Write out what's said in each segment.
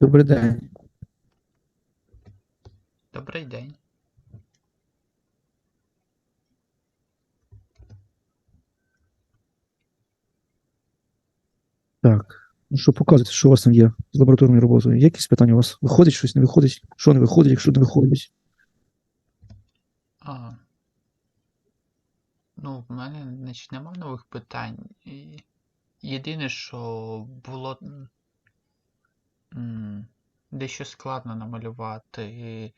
Добрий день. Добрий день. Так. Ну що, показуйте, що у вас там є з лабораторною роботою? Є якісь питання у вас? Виходить щось, не виходить? Що не виходить, якщо не виходить? А, ну, в мене значить, нема нових питань. І єдине, що було дещо складно намалювати е,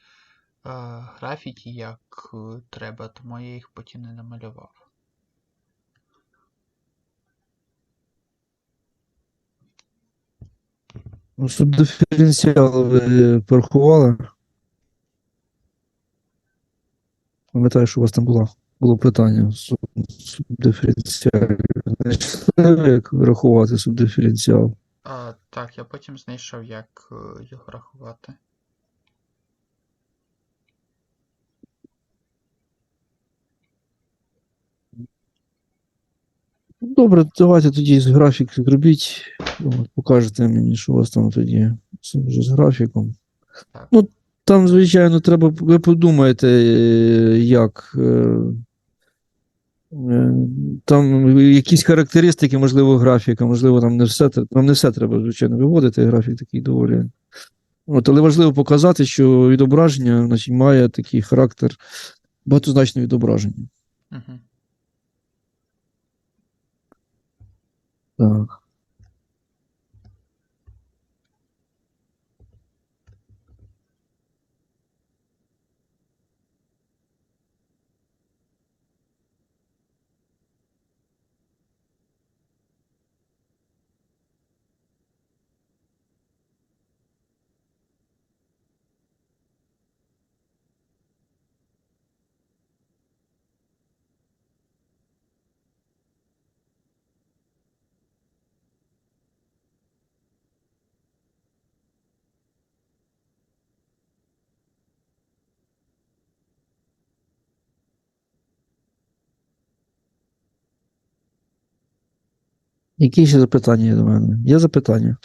графіки, як е, треба, тому я їх потім не намалював. Ну, субдиференціал ви порахували? Пам'ятаю, що у вас там було, було питання. Суб- Субдиференціал. Знайшли, як врахувати субдиференціал? А, так, я потім знайшов, як е, його рахувати. Добре, давайте тоді з графік зробіть. От, покажете мені, що у вас там тоді вже з графіком. Так. Ну, там, звичайно, треба, ви подумаєте, е, як. Е, Там якісь характеристики, можливо, графіка, можливо, там не все, там не все треба, звичайно, виводити. Графік такий доволі. От, але важливо показати, що відображення значить, має такий характер багатозначного відображення. Угу. Так. Які ще запитання є до мене? Є запитання?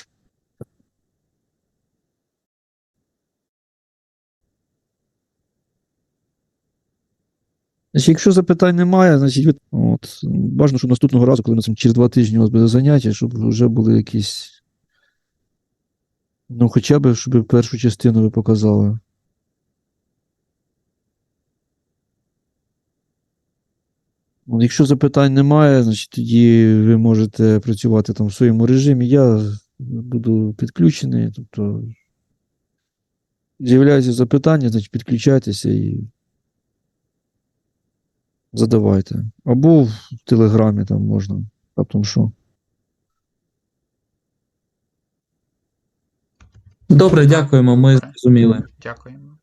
Значить, якщо запитань немає, значить, ви, от, бажано, щоб наступного разу, коли ми там через два тижні у вас буде заняття, щоб вже були якісь. Ну, хоча б, щоб першу частину ви показали. Якщо запитань немає, значить тоді ви можете працювати там в своєму режимі. Я буду підключений. Тобто з'являються запитання, значить підключайтеся і задавайте. Або в Телеграмі там можна. Раптом що. Добре, дякуємо, ми зрозуміли. Дякуємо.